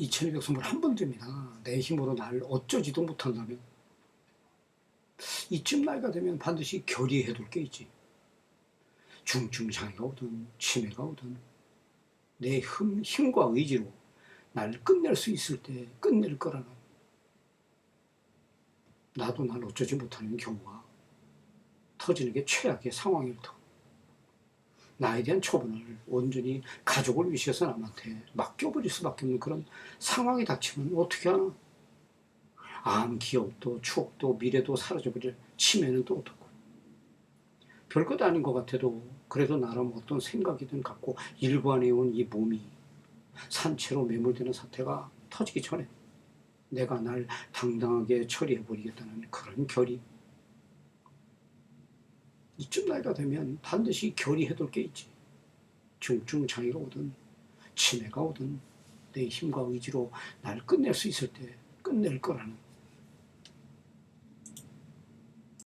2200 선물 한번 됩니다. 내 힘으로 날 어쩌지도 못한다면 이쯤 나이가 되면 반드시 결의해 둘 게 있지. 중증장애가 오든 치매가 오든 내 힘, 힘과 의지로 날 끝낼 수 있을 때 끝낼 거라는 나도 날 어쩌지 못하는 경우가 터지는 게 최악의 상황일 터. 나에 대한 처분을 온전히 가족을 위해서 남한테 맡겨버릴 수밖에 없는 그런 상황이 닥치면 어떻게 하나? 암, 기억도, 추억도, 미래도 사라져버릴 치매는 또 어떻고. 별것 아닌 것 같아도 그래도 나름 어떤 생각이든 갖고 일관해온 이 몸이 산채로 매몰되는 사태가 터지기 전에 내가 날 당당하게 처리해버리겠다는 그런 결의. 이쯤 나이가 되면 반드시 결의해둘 게 있지. 중증 장애가 오든 치매가 오든 내 힘과 의지로 날 끝낼 수 있을 때 끝낼 거라는